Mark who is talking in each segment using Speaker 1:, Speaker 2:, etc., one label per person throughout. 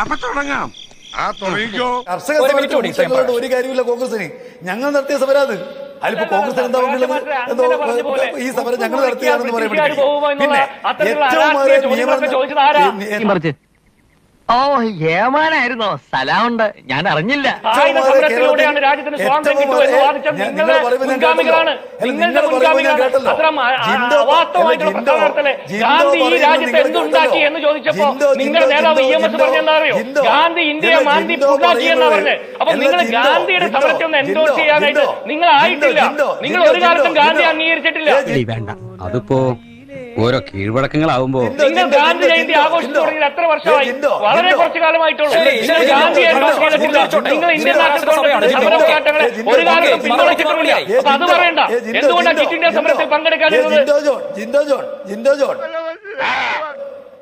Speaker 1: അപ്പൊ തുടങ്ങാം. ആ തുടങ്ങിക്കോ.
Speaker 2: കർഷക മുഖ്യമന്ത്രിയോട് ഒരു കാര്യമില്ല കോൺഗ്രസിന്. ഞങ്ങൾ നടത്തിയ സമരം അത്. അതിലിപ്പോ കോൺഗ്രസ് എന്താ എന്തോ
Speaker 3: പറഞ്ഞ പോലെ.
Speaker 2: ഈ സമരം ഞങ്ങൾ നടത്തിയാണെന്ന് പറയാൻ പിന്നെ ഏറ്റവും
Speaker 4: ഓ ഏമാനായിരുന്നോ സ്ഥലമുണ്ട്. ഞാൻ അറിഞ്ഞില്ല.
Speaker 3: സമരത്തിലൂടെയാണ് രാജ്യത്തിന് സ്വാതന്ത്ര്യം കിട്ടുമെന്ന് വാദിച്ച നിങ്ങളുടെ മുൻഗാമികളാണ്. നിങ്ങളുടെ മുൻഗാമികളാണ്. അത്ര അവാസ്തവമായിട്ടുള്ള ഗാന്ധി ഈ എന്തുണ്ടാക്കി എന്ന് ചോദിച്ചപ്പോ
Speaker 2: ജിൻഡോ,
Speaker 3: നിങ്ങളുടെ
Speaker 2: ജിൻഡോ,
Speaker 3: നേതാവ് ഇ എം എസ്
Speaker 2: ജിൻഡോ,
Speaker 3: പറഞ്ഞെന്നറിയോ ഗാന്ധി ഇന്ത്യയെ മാന്തി
Speaker 2: ജിൻഡോ
Speaker 3: ഉണ്ടാക്കി എന്നാ പറഞ്ഞത് അപ്പൊ നിങ്ങൾ ഗാന്ധിയുടെ സമരത്തെ ഒന്ന് എൻഡോസ് ചെയ്യാനായിട്ട് നിങ്ങൾ ആയിട്ടില്ല നിങ്ങൾ ഒരു കാലത്തും ഗാന്ധി അംഗീകരിച്ചിട്ടില്ല.
Speaker 5: വേണ്ട. അതിപ്പോ ഓരോ കീഴ്വഴക്കങ്ങളാവുമ്പോ
Speaker 2: ജിൻഡോ,
Speaker 3: നിങ്ങൾ ഗാന്ധി ജയന്തി ആഘോഷിച്ചു തുടങ്ങിയത് എത്ര വർഷമായി? വളരെ കുറച്ചു കാലമായിട്ടുള്ളൂ. നിങ്ങൾ
Speaker 6: ശരി,
Speaker 3: ഗാന്ധി
Speaker 6: ജിൻഡോ,
Speaker 3: ആഘോഷിച്ചു
Speaker 6: ജിൻഡോ,
Speaker 3: ചെയ്തിട്ടില്ല.
Speaker 6: ജിൻഡോ,
Speaker 3: നിങ്ങൾ ഇന്ത്യൻ
Speaker 6: സമയമാണ്,
Speaker 3: സമര. പോരാട്ടങ്ങളെ ഒരു കാലത്തും
Speaker 2: ഓക്കേ,
Speaker 3: പിന്തുണച്ചിട്ടില്ല അപ്പൊ അത് പറയണ്ട. എന്തുകൊണ്ടാണ് ക്വിറ്റ് ഇന്ത്യ. സമരത്തിൽ പങ്കെടുക്കാതിരുന്നത്?
Speaker 2: John Jinto John Jinto John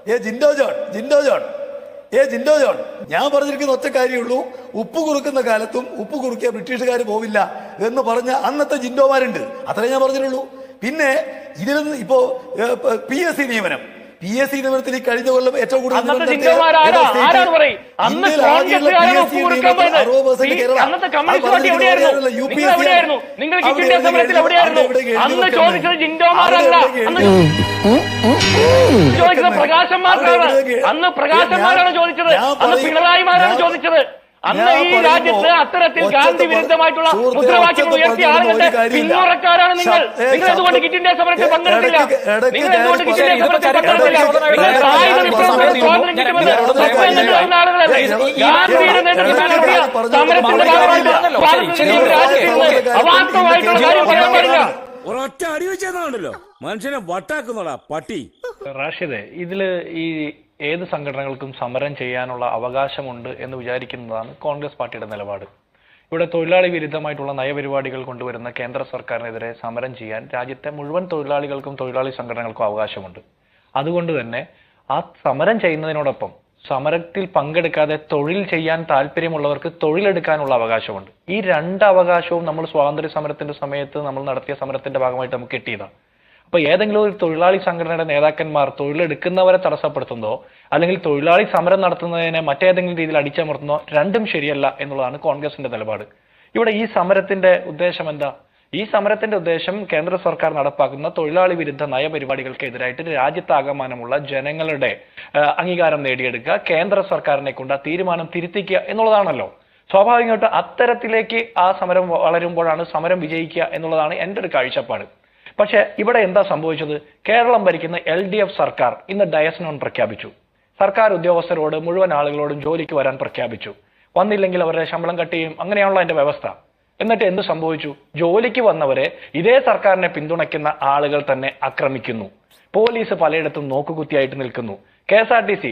Speaker 2: ഏ ജിൻഡോ ജോൺ ജിൻഡോ ജോൺ ഏ ജിൻഡോ ജോൺ ഞാൻ പറഞ്ഞിരിക്കുന്ന ഒറ്റ കാര്യമുള്ളൂ ഉപ്പ് കുറുക്കുന്ന കാലത്തും ഉപ്പ് കുറുക്കിയ ബ്രിട്ടീഷുകാർ പോവില്ല എന്ന് പറഞ്ഞ അന്നത്തെ ജിൻഡോമാരുണ്ട് അത്രേ ഞാൻ പറഞ്ഞിട്ടുള്ളൂ. പിന്നെ ഇതിൽ നിന്ന് ഇപ്പോ പി എസ് സി നിയമനം പി എസ് സി നിയമനത്തിൽ കഴിഞ്ഞ കൊല്ലം ഏറ്റവും കൂടുതൽ
Speaker 3: അന്നത്തെ
Speaker 2: നിയമനം
Speaker 3: ജിൻഡോമാർ
Speaker 2: നടത്തിയ
Speaker 3: ആരാ?
Speaker 2: ഏതാ സ്റ്റേറ്റ്?
Speaker 3: ആരാണ് പറയും? അന്ന്
Speaker 2: ഇന്ത്യയിൽ
Speaker 3: കോൺഗ്രസ്സുകാരാണ്
Speaker 2: ആകെയുള്ള
Speaker 3: ഉപ്പ്
Speaker 2: PSC
Speaker 3: കൊടുക്കാൻ
Speaker 2: നിയമനത്തിൽ
Speaker 3: പോയത്.
Speaker 2: 60%
Speaker 3: ഈ
Speaker 2: കേരള.
Speaker 3: അന്നത്തെ
Speaker 2: അത്
Speaker 3: കമ്മ്യൂണിസ്റ്റ് പാർട്ടി
Speaker 2: പറഞ്ഞിരിക്കുന്നത്
Speaker 3: എവിടെയായിരുന്നു?
Speaker 2: യു പി
Speaker 3: നിങ്ങൾ
Speaker 2: എസ് സി
Speaker 3: എവിടെയായിരുന്നു? നിങ്ങൾ
Speaker 2: അവിടെ
Speaker 3: കിറ്റ് ഇന്ത്യ
Speaker 2: എവിടെയെങ്കിലും
Speaker 3: സമരത്തിൽ എവിടെയായിരുന്നു? അന്ന് ചോദിച്ചത് പ്രകാശന്മാരാണ് ചോദിച്ചത് അന്ന് പിണറായിമാരാണ് ചോദിച്ചത് അന്ന് ഈ രാജ്യത്ത് അത്തരത്തിൽ ഗാന്ധി വിരുദ്ധമായിട്ടുള്ള മുദ്രാവാക്യങ്ങൾ ഉയർത്തിയ ആളുകളുടെ പിന്തുണക്കാരാണ് നിങ്ങൾ? നിങ്ങൾ എന്തുകൊണ്ട് കിറ്റ് ഇന്ത്യ സമരത്തിൽ പങ്കെടുത്തില്ല? നിങ്ങൾ എന്തുകൊണ്ട് കിറ്റ് ഇന്ത്യ സമരത്തിൽ പങ്കെടുത്തില്ല. അവാസ്തവമായിട്ടുള്ള കാര്യം പറയാൻ പാടില്ല
Speaker 1: ഒരൊറ്റ അടി വെച്ചതാണല്ലോ മനുഷ്യനെ വട്ടാക്കുന്നോടാ പട്ടി.
Speaker 7: റാഷിദെ ഇതിൽ ഈ ഏത് സംഘടനകൾക്കും സമരം ചെയ്യാനുള്ള അവകാശമുണ്ട് എന്ന് വിചാരിക്കുന്നതാണ് കോൺഗ്രസ് പാർട്ടിയുടെ നിലപാട്. ഇവിടെ തൊഴിലാളി വിരുദ്ധമായിട്ടുള്ള നയപരിപാടികൾ കൊണ്ടുവരുന്ന കേന്ദ്ര സർക്കാരിനെതിരെ സമരം ചെയ്യാൻ രാജ്യത്തെ മുഴുവൻ തൊഴിലാളികൾക്കും തൊഴിലാളി സംഘടനകൾക്കും അവകാശമുണ്ട്. അതുകൊണ്ട് തന്നെ ആ സമരം ചെയ്യുന്നതിനോടൊപ്പം സമരത്തിൽ പങ്കെടുക്കാതെ തൊഴിൽ ചെയ്യാൻ താല്പര്യമുള്ളവർക്ക് തൊഴിലെടുക്കാനുള്ള അവകാശമുണ്ട്. ഈ രണ്ട് അവകാശവും നമ്മൾ സ്വാതന്ത്ര്യ സമരത്തിന്റെ സമയത്ത് നമ്മൾ നടത്തിയ സമരത്തിന്റെ ഭാഗമായിട്ട് നമുക്ക് കിട്ടിയതാണ്. അപ്പൊ ഏതെങ്കിലും ഒരു തൊഴിലാളി സംഘടനയുടെ നേതാക്കന്മാർ തൊഴിലെടുക്കുന്നവരെ തടസ്സപ്പെടുത്തുന്നതോ അല്ലെങ്കിൽ തൊഴിലാളി സമരം നടത്തുന്നതിനെ മറ്റേതെങ്കിലും രീതിയിൽ അടിച്ചമർത്തുന്നോ രണ്ടും ശരിയല്ല എന്നുള്ളതാണ് കോൺഗ്രസിന്റെ നിലപാട്. ഇവിടെ ഈ സമരത്തിന്റെ ഉദ്ദേശം എന്താ? ഈ സമരത്തിന്റെ ഉദ്ദേശം കേന്ദ്ര സർക്കാർ നടപ്പാക്കുന്ന തൊഴിലാളി വിരുദ്ധ നയപരിപാടികൾക്കെതിരായിട്ട് രാജ്യത്താകമാനമുള്ള ജനങ്ങളുടെ അംഗീകാരം നേടിയെടുക്കുക കേന്ദ്ര സർക്കാരിനെ കൊണ്ട് ആ തീരുമാനം തിരുത്തിക്കുക എന്നുള്ളതാണല്ലോ. സ്വാഭാവികമായിട്ട് അത്തരത്തിലേക്ക് ആ സമരം വളരുമ്പോഴാണ് സമരം വിജയിക്കുക എന്നുള്ളതാണ് എന്റെ ഒരു കാഴ്ചപ്പാട്. പക്ഷെ ഇവിടെ എന്താ സംഭവിച്ചത്? കേരളം ഭരിക്കുന്ന എൽ ഡി എഫ് സർക്കാർ ഇന്ന് ഡയസ്നോൺ പ്രഖ്യാപിച്ചു. സർക്കാർ ഉദ്യോഗസ്ഥരോട് മുഴുവൻ ആളുകളോടും ജോലിക്ക് വരാൻ പ്രഖ്യാപിച്ചു. വന്നില്ലെങ്കിൽ അവരുടെ ശമ്പളം കട്ട് ചെയ്യും. അങ്ങനെയാണല്ലോ അതിന്റെ വ്യവസ്ഥ. എന്നിട്ട് എന്ത് സംഭവിച്ചു? ജോലിക്ക് വന്നവരെ ഇതേ സർക്കാരിനെ പിന്തുണയ്ക്കുന്ന ആളുകൾ തന്നെ ആക്രമിക്കുന്നു. പോലീസ് പലയിടത്തും നോക്കുകുത്തിയായിട്ട് നിൽക്കുന്നു. K S R T C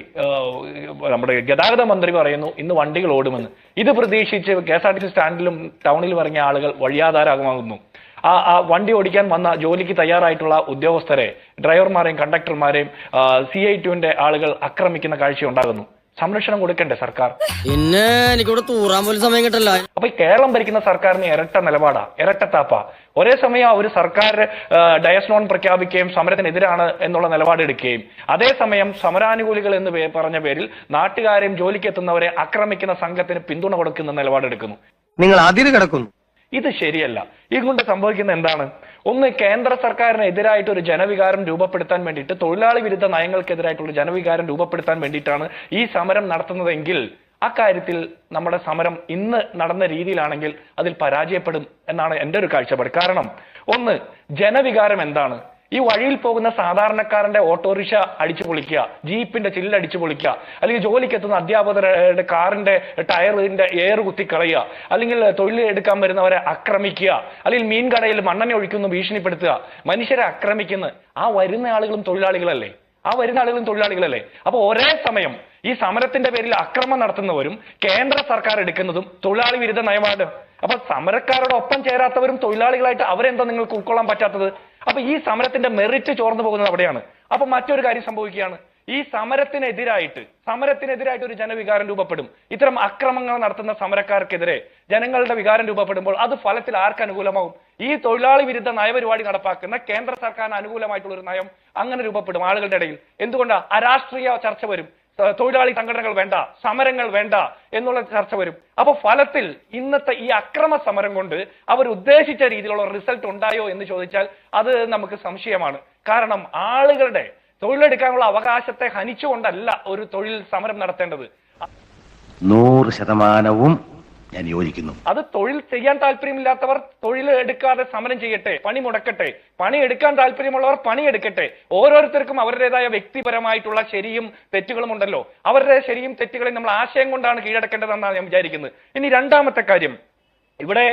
Speaker 7: നമ്മുടെ ഗതാഗത മന്ത്രി പറയുന്നു ഇന്ന് വണ്ടികൾ ഓടുമെന്ന്. ഇത് പ്രതീക്ഷിച്ച് K S R T C സ്റ്റാൻഡിലും ടൗണിലും ഇറങ്ങിയ ആളുകൾ വഴിയാധാരമാകുന്നു. ആ ആ വണ്ടി ഓടിക്കാൻ വന്ന ജോലിക്ക് തയ്യാറായിട്ടുള്ള ഉദ്യോഗസ്ഥരെ ഡ്രൈവർമാരെയും കണ്ടക്ടർമാരെയും സി ഐ ടുവിന്റെ ആളുകൾ ആക്രമിക്കുന്ന കാഴ്ച ഉണ്ടാകുന്നു സംരക്ഷണം കൊടുക്കണ്ടേ സർക്കാർ?
Speaker 8: പിന്നെ എനിക്കിവിടെ തൂറാൻ പോലും സമയം കിട്ടല്ല
Speaker 7: അപ്പൊ കേരളം ഭരിക്കുന്ന സർക്കാരിന് ഇരട്ട നിലപാടാ ഇരട്ടത്താപ്പ. ഒരേ സമയം ഒരു സർക്കാർ ഡയസ്നോൺ പ്രഖ്യാപിക്കുകയും സമരത്തിനെതിരാണ് എന്നുള്ള നിലപാടെടുക്കുകയും അതേസമയം സമരാനുകൂലികൾ എന്ന് പറഞ്ഞ പേരിൽ നാട്ടുകാരെയും ജോലിക്കെത്തുന്നവരെ ആക്രമിക്കുന്ന സംഘത്തിന് പിന്തുണ കൊടുക്കുന്ന നിലപാടെടുക്കുന്നു
Speaker 4: നിങ്ങൾ അതിര് കിടക്കുന്നു.
Speaker 7: ഇത് ശരിയല്ല. ഇതുകൊണ്ട് സംഭവിക്കുന്ന എന്താണ്? ഒന്ന് കേന്ദ്ര സർക്കാരിനെതിരായിട്ട് ഒരു ജനവികാരം രൂപപ്പെടുത്താൻ വേണ്ടിയിട്ട് തൊഴിലാളി വിരുദ്ധ നയങ്ങൾക്കെതിരായിട്ടുള്ള ജനവികാരം രൂപപ്പെടുത്താൻ വേണ്ടിയിട്ടാണ് ഈ സമരം നടത്തുന്നതെങ്കിൽ അക്കാര്യത്തിൽ നമ്മുടെ സമരം ഇന്ന് നടന്ന രീതിയിലാണെങ്കിൽ അതിൽ പരാജയപ്പെടും എന്നാണ് എന്റെ ഒരു കാഴ്ചപ്പാട്. കാരണം ഒന്ന് ജനവികാരം എന്താണ്? ഈ വഴിയിൽ പോകുന്ന സാധാരണക്കാരന്റെ ഓട്ടോറിക്ഷ അടിച്ചു പൊളിക്കുക ജീപ്പിന്റെ ചില്ല് അടിച്ചു പൊളിക്കുക അല്ലെങ്കിൽ ജോലിക്ക് എത്തുന്ന അധ്യാപകരുടെ കാറിന്റെ ടയറിന്റെ എയർ കുത്തി കളയുക അല്ലെങ്കിൽ തൊഴിൽ എടുക്കാൻ വരുന്നവരെ ആക്രമിക്കുക അല്ലെങ്കിൽ മീൻ കടയിൽ മണ്ണെണ്ണ ഒഴിക്കുന്നു ഭീഷണിപ്പെടുത്തുക മനുഷ്യരെ ആക്രമിക്കുന്ന ആ വരുന്ന ആളുകളും തൊഴിലാളികളല്ലേ? ആ വരുന്ന ആളുകളും തൊഴിലാളികളല്ലേ? അപ്പൊ ഒരേ സമയം ഈ സമരത്തിന്റെ പേരിൽ അക്രമം നടത്തുന്നവരും കേന്ദ്ര സർക്കാർ എടുക്കുന്നതും തൊഴിലാളി വിരുദ്ധ നയമാണ് അപ്പൊ സമരക്കാരോടൊപ്പം ചേരാത്തവരും തൊഴിലാളികളായിട്ട് അവരെന്താ നിങ്ങൾക്ക് ഉൾക്കൊള്ളാൻ പറ്റാത്തത്? അപ്പൊ ഈ സമരത്തിന്റെ മെറിറ്റ് ചോർന്നു പോകുന്നത് അവിടെയാണ്. അപ്പൊ മറ്റൊരു കാര്യം സംഭവിക്കുകയാണ്. ഈ സമരത്തിനെതിരായിട്ട് സമരത്തിനെതിരായിട്ട് ഒരു ജനവികാരം രൂപപ്പെടും. ഇത്തരം അക്രമങ്ങൾ നടത്തുന്ന സമരക്കാർക്കെതിരെ ജനങ്ങളുടെ വികാരം രൂപപ്പെടുമ്പോൾ അത് ഫലത്തിൽ ആർക്ക് അനുകൂലമാവും? ഈ തൊഴിലാളി വിരുദ്ധ നയപരിപാടി നടപ്പാക്കുന്ന കേന്ദ്ര സർക്കാരിന് അനുകൂലമായിട്ടുള്ള ഒരു നയം അങ്ങനെ രൂപപ്പെടും ആളുകളുടെ ഇടയിൽ. എന്തുകൊണ്ടാണ് അരാഷ്ട്രീയ ചർച്ച വരും. തൊഴിലാളി സംഘടനകൾ വേണ്ട സമരങ്ങൾ വേണ്ട എന്നുള്ള ചർച്ച വരും. അപ്പൊ ഫലത്തിൽ ഇന്നത്തെ ഈ അക്രമ സമരം കൊണ്ട് അവർ ഉദ്ദേശിച്ച രീതിയിലുള്ള റിസൾട്ട് ഉണ്ടായോ എന്ന് ചോദിച്ചാൽ അത് നമുക്ക് സംശയമാണ്. കാരണം ആളുകളുടെ തൊഴിലെടുക്കാനുള്ള അവകാശത്തെ ഹനിച്ചുകൊണ്ടല്ല ഒരു തൊഴിൽ സമരം നടത്തേണ്ടത്.
Speaker 6: നൂറ് ശതമാനവും ഞാൻ യോജിക്കുന്നു.
Speaker 7: അത് തൊഴിൽ ചെയ്യാൻ താല്പര്യമില്ലാത്തവർ തൊഴിൽ എടുക്കാതെ സമരം ചെയ്യട്ടെ പണി മുടക്കട്ടെ. പണി എടുക്കാൻ താല്പര്യമുള്ളവർ പണി എടുക്കട്ടെ. ഓരോരുത്തർക്കും അവരുടേതായ വ്യക്തിപരമായിട്ടുള്ള ശരിയും തെറ്റുകളും ഉണ്ടല്ലോ. അവരുടെ ശരിയും തെറ്റുകളെ നമ്മൾ ആശയം കൊണ്ടാണ് കീഴടക്കേണ്ടതെന്നാണ് ഞാൻ വിചാരിക്കുന്നത്. ഇനി രണ്ടാമത്തെ കാര്യം. ഇവിടെ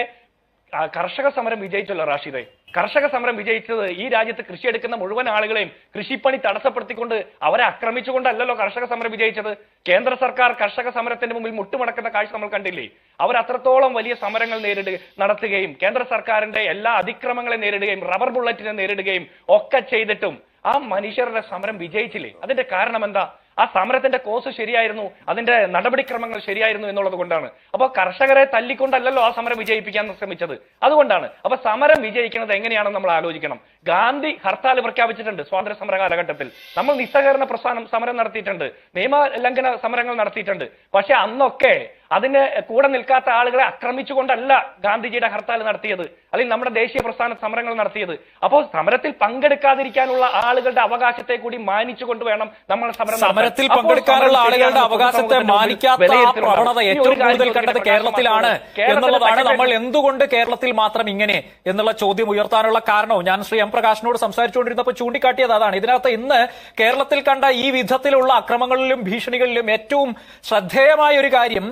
Speaker 7: കർഷക സമരം വിജയിച്ചല്ലോ റാഷിദെ. കർഷക സമരം വിജയിച്ചത് ഈ രാജ്യത്ത് കൃഷി എടുക്കുന്ന മുഴുവൻ ആളുകളെയും കൃഷിപ്പണി തടസ്സപ്പെടുത്തിക്കൊണ്ട് അവരെ ആക്രമിച്ചുകൊണ്ടല്ലോ കർഷക സമരം വിജയിച്ചത്. കേന്ദ്ര സർക്കാർ കർഷക സമരത്തിന്റെ മുമ്പിൽ മുട്ടുമടക്കുന്ന കാഴ്ച നമ്മൾ കണ്ടില്ലേ? അവർ അത്രത്തോളം വലിയ സമരങ്ങൾ നേരിടുക നടത്തുകയും കേന്ദ്ര സർക്കാരിന്റെ എല്ലാ അതിക്രമങ്ങളെ നേരിടുകയും റബ്ബർ ബുള്ളറ്റിനെ നേരിടുകയും ഒക്കെ ചെയ്തിട്ടും ആ മനുഷ്യരുടെ സമരം വിജയിച്ചില്ലേ? അതിന്റെ കാരണം എന്താ ആ സമരത്തിന്റെ കോസ് ശരിയായിരുന്നു അതിന്റെ നടപടിക്രമങ്ങൾ ശരിയായിരുന്നു എന്നുള്ളത് കൊണ്ടാണ്. അപ്പോൾ കർഷകരെ തല്ലിക്കൊണ്ടല്ലല്ലോ ആ സമരം വിജയിപ്പിക്കാൻ ശ്രമിച്ചത്. അതുകൊണ്ടാണ്. അപ്പൊ സമരം വിജയിക്കുന്നത് എങ്ങനെയാണെന്ന് നമ്മൾ ആലോചിക്കണം. ഗാന്ധി ഹർത്താൽ പ്രഖ്യാപിച്ചിട്ടുണ്ട് സ്വാതന്ത്ര്യ സമര കാലഘട്ടത്തിൽ. നമ്മൾ നിസ്സഹകരണ പ്രസ്ഥാനം സമരം നടത്തിയിട്ടുണ്ട്. നിയമ ലംഘന സമരങ്ങൾ നടത്തിയിട്ടുണ്ട്. പക്ഷെ അന്നൊക്കെ അതിന് കൂടെ നിൽക്കാത്ത ആളുകളെ ആക്രമിച്ചുകൊണ്ടല്ല ഗാന്ധിജിയുടെ ഹർത്താൽ നടത്തിയത്. അല്ലെങ്കിൽ നമ്മുടെ ദേശീയ പ്രസ്ഥാന സമരങ്ങൾ നടത്തിയത്. അപ്പോൾ സമരത്തിൽ പങ്കെടുക്കാതിരിക്കാനുള്ള ആളുകളുടെ അവകാശത്തെ കൂടി മാനിച്ചുകൊണ്ട് വേണം നമ്മൾ സമരം
Speaker 9: സമരത്തിൽ പങ്കെടുക്കാനുള്ള ആളുകളുടെ അവകാശത്തെ മാനിക്കാത്ത പ്രവണത ഏറ്റവും കൂടുതൽ കണ്ടത് കേരളത്തിലാണ്. എന്നുള്ളതാണ് നമ്മൾ എന്തുകൊണ്ട് കേരളത്തിൽ മാത്രം ഇങ്ങനെ എന്നുള്ള ചോദ്യം ഉയർത്താനുള്ള കാരണവും. ഞാൻ ശ്രീ എം പ്രകാശിനോട് സംസാരിച്ചുകൊണ്ടിരുന്നപ്പോൾ ചൂണ്ടിക്കാട്ടിയത് അതാണ്. ഇതിനകത്ത് ഇന്ന് കേരളത്തിൽ കണ്ട ഈ വിധത്തിലുള്ള അക്രമങ്ങളിലും ഭീഷണികളിലും ഏറ്റവും ശ്രദ്ധേയമായ ഒരു കാര്യം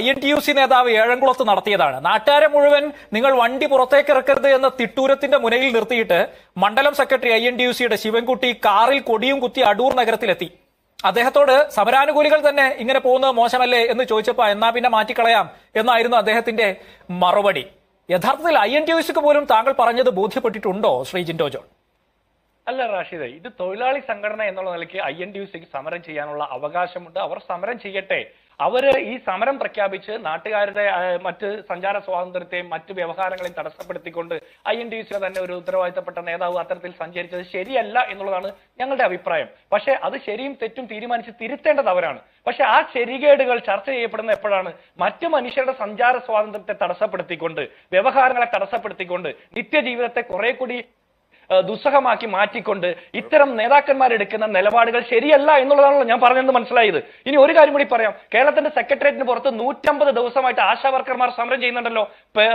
Speaker 9: I N T U C നേതാവ് ഏഴംകുളത്ത് നടത്തിയതാണ്. നാട്ടുകാരെ മുഴുവൻ നിങ്ങൾ വണ്ടി പുറത്തേക്ക് ഇറക്കരുത് എന്ന തിട്ടൂരത്തിന്റെ മുനയിൽ നിർത്തിയിട്ട് മണ്ഡലം secretary I N D U സിയുടെ ശിവൻകുട്ടി കാറിൽ കൊടിയും കുത്തി അടൂർ നഗരത്തിലെത്തി. അദ്ദേഹത്തോട് സമരാനുകൂലികൾ തന്നെ ഇങ്ങനെ പോകുന്നത് മോശമല്ലേ എന്ന് ചോദിച്ചപ്പോ എന്നാ പിന്നെ മാറ്റിക്കളയാം എന്നായിരുന്നു അദ്ദേഹത്തിന്റെ മറുപടി. യഥാർത്ഥത്തിൽ ഐ എൻ ടി യു സിക്ക് പോലും താങ്കൾ പറഞ്ഞത് ബോധ്യപ്പെട്ടിട്ടുണ്ടോ ശ്രീ ജിൻഡോ ജോൺ?
Speaker 7: അല്ല റാഷിദ് ഇത് തൊഴിലാളി സംഘടന എന്നുള്ള നിലയ്ക്ക് ഐ എൻ ഡി യു സിക്ക് സമരം ചെയ്യാനുള്ള അവകാശമുണ്ട്. അവർ സമരം ചെയ്യട്ടെ. അവർ ഈ സമരം പ്രഖ്യാപിച്ച് നാട്ടുകാരുടെ മറ്റ് സഞ്ചാര സ്വാതന്ത്ര്യത്തെയും മറ്റ് വ്യവഹാരങ്ങളെയും തടസ്സപ്പെടുത്തിക്കൊണ്ട് ഐ എൻ ഡി സിയുടെ തന്നെ ഒരു ഉത്തരവാദിത്തപ്പെട്ട നേതാവ് അത്തരത്തിൽ സഞ്ചരിച്ചത് ശരിയല്ല എന്നുള്ളതാണ് ഞങ്ങളുടെ അഭിപ്രായം. പക്ഷെ അത് ശരിയും തെറ്റും തീരുമാനിച്ച് തിരുത്തേണ്ടത് അവരാണ്. പക്ഷെ ആ ശരികേടുകൾ ചർച്ച ചെയ്യപ്പെടുന്ന എപ്പോഴാണ്? മറ്റു മനുഷ്യരുടെ സഞ്ചാര സ്വാതന്ത്ര്യത്തെ തടസ്സപ്പെടുത്തിക്കൊണ്ട് വ്യവഹാരങ്ങളെ തടസ്സപ്പെടുത്തിക്കൊണ്ട് നിത്യജീവിതത്തെ കുറെ കൂടി ദുസ്സഹമാക്കി മാറ്റിക്കൊണ്ട് ഇത്തരം നേതാക്കന്മാരെടുക്കുന്ന നിലപാടുകൾ ശരിയല്ല എന്നുള്ളതാണല്ലോ ഞാൻ പറഞ്ഞത് മനസ്സിലായത്. ഇനി ഒരു കാര്യം കൂടി പറയാം. കേരളത്തിന്റെ സെക്രട്ടേറിയറ്റിന് പുറത്ത് നൂറ്റമ്പത് ദിവസമായിട്ട് ആശാ വർക്കർമാർ സമരം ചെയ്യുന്നുണ്ടല്ലോ.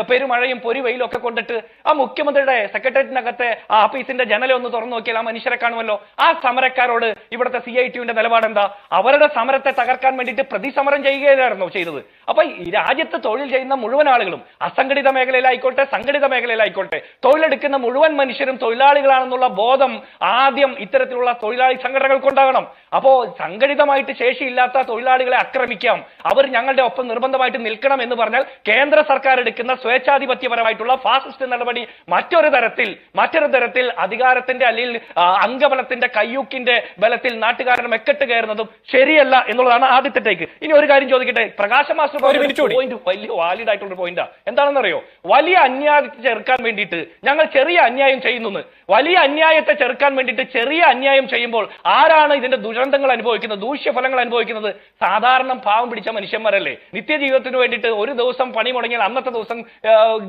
Speaker 7: പെരുമഴയും പൊരിവെയിലും ഒക്കെ കൊണ്ടിട്ട് ആ മുഖ്യമന്ത്രിയുടെ സെക്രട്ടേറിയറ്റിനകത്തെ ആ ഓഫീസിന്റെ ജനല ഒന്ന് തുറന്നു നോക്കിയാൽ ആ മനുഷ്യരെ കാണുമല്ലോ. ആ സമരക്കാരോട് ഇവിടുത്തെ സി ഐ ടിയുടെ നിലപാട് എന്താ അവരുടെ സമരത്തെ തകർക്കാൻ വേണ്ടിയിട്ട് പ്രതിസമരം ചെയ്യുകയായിരുന്നു ചെയ്തത്. അപ്പൊ രാജ്യത്ത് തൊഴിൽ ചെയ്യുന്ന മുഴുവൻ ആളുകളും അസംഘടിത മേഖലയിലായിക്കോട്ടെ സംഘടിത മേഖലയിലായിക്കോട്ടെ തൊഴിലെടുക്കുന്ന മുഴുവൻ മനുഷ്യരും തൊഴിലാളികളാണെന്നുള്ള ബോധം ആദ്യം ഇത്തരത്തിലുള്ള തൊഴിലാളി സംഘടനകൾക്കുണ്ടാകണം അപ്പോ സംഘടിതമായിട്ട് ശേഷിയില്ലാത്ത തൊഴിലാളികളെ ആക്രമിക്കാം. അവർ ഞങ്ങളുടെ ഒപ്പം നിർബന്ധമായിട്ട് നിൽക്കണം എന്ന് പറഞ്ഞാൽ കേന്ദ്ര സർക്കാർ എടുക്കുന്ന സ്വേച്ഛാധിപത്യപരമായിട്ടുള്ള ഫാസിസ്റ്റ് നടപടി മറ്റൊരു തരത്തിൽ മറ്റൊരു തരത്തിൽ അധികാരത്തിന്റെ അല്ലെങ്കിൽ അംഗബലത്തിന്റെ കയ്യൂക്കിന്റെ ബലത്തിൽ നാട്ടുകാരൻ മെക്കെട്ട് കയറുന്നതും ശരിയല്ല എന്നുള്ളതാണ് ആദ്യത്തെ ടേക്ക് ഇനി ഒരു കാര്യം ചോദിക്കട്ടെ? പ്രകാശ മാസ്റ്റർ പോയിന്റ് വലിയ വാലിഡ് ആയിട്ടുള്ള പോയിന്റാ എന്താണെന്നറിയോ? വലിയ അന്യായത്തെ ചെറുക്കാൻ വേണ്ടിയിട്ട് ഞങ്ങൾ ചെറിയ അന്യായം ചെയ്യുന്നു വലിയ അന്യായത്തെ ചെറുക്കാൻ വേണ്ടിയിട്ട് ചെറിയ അന്യായം ചെയ്യുമ്പോൾ ആരാണ് ഇതിന്റെ ദുരന്തങ്ങൾ അനുഭവിക്കുന്നത് ദൂഷ്യഫലങ്ങൾ അനുഭവിക്കുന്നത്? സാധാരണ പാവം പിടിച്ച മനുഷ്യന്മാരല്ലേ? നിത്യജീവിതത്തിന് വേണ്ടിയിട്ട് ഒരു ദിവസം പണി മുടങ്ങിയാൽ അന്നത്തെ ദിവസം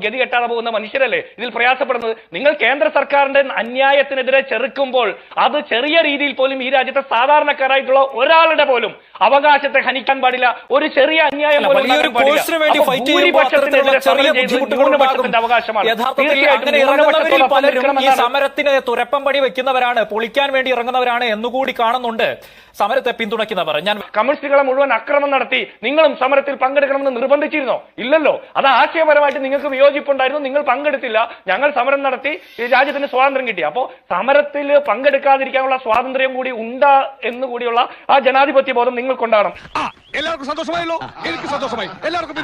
Speaker 7: ഗതി കെട്ടാതെ പോകുന്ന മനുഷ്യരല്ലേ? ഇതിൽ പ്രയാസപ്പെടുന്നത്. നിങ്ങൾ കേന്ദ്ര സർക്കാരിന്റെ അന്യായത്തിനെതിരെ ചെറുക്കുമ്പോൾ അത് ചെറിയ രീതിയിൽ പോലും ഈ രാജ്യത്തെ സാധാരണക്കാരായിട്ടുള്ള ഒരാളുടെ പോലും അവകാശത്തെ ഹനിക്കാൻ പാടില്ല. ഒരു ചെറിയ അന്യായം
Speaker 9: സമരത്തിന് തുരപ്പം പടി വെക്കുന്നവരാണ്. പൊളിക്കാൻ വേണ്ടി ഇറങ്ങുന്നവരാണ് എന്നുകൂടി കാണുന്നുണ്ട് സമരത്തെ പിന്തുണയ്ക്കുന്നവർ. ഞാൻ
Speaker 7: കമ്മ്യൂണിസ്റ്റുകളെ മുഴുവൻ അക്രമം നടത്തി നിങ്ങളും സമരത്തിൽ പങ്കെടുക്കണമെന്ന് നിർബന്ധിച്ചിരുന്നോ? ഇല്ലല്ലോ. അത് ആശയപരമായിട്ട് നിങ്ങൾക്ക് വിയോജിപ്പുണ്ടായിരുന്നു. നിങ്ങൾ പങ്കെടുത്തില്ല. ഞങ്ങൾ സമരം നടത്തി രാജ്യത്തിന് സ്വാതന്ത്ര്യം കിട്ടി. അപ്പോൾ സമരത്തിൽ പങ്കെടുക്കാതിരിക്കാനുള്ള സ്വാതന്ത്ര്യം കൂടി ഉണ്ടാ എന്നുകൂടിയുള്ള ആ ജനാധിപത്യ ബോധം നിങ്ങൾക്കുണ്ടാകണം
Speaker 1: എല്ലാവർക്കും സന്തോഷമായല്ലോ. എനിക്ക് സന്തോഷമായി. എല്ലാവർക്കും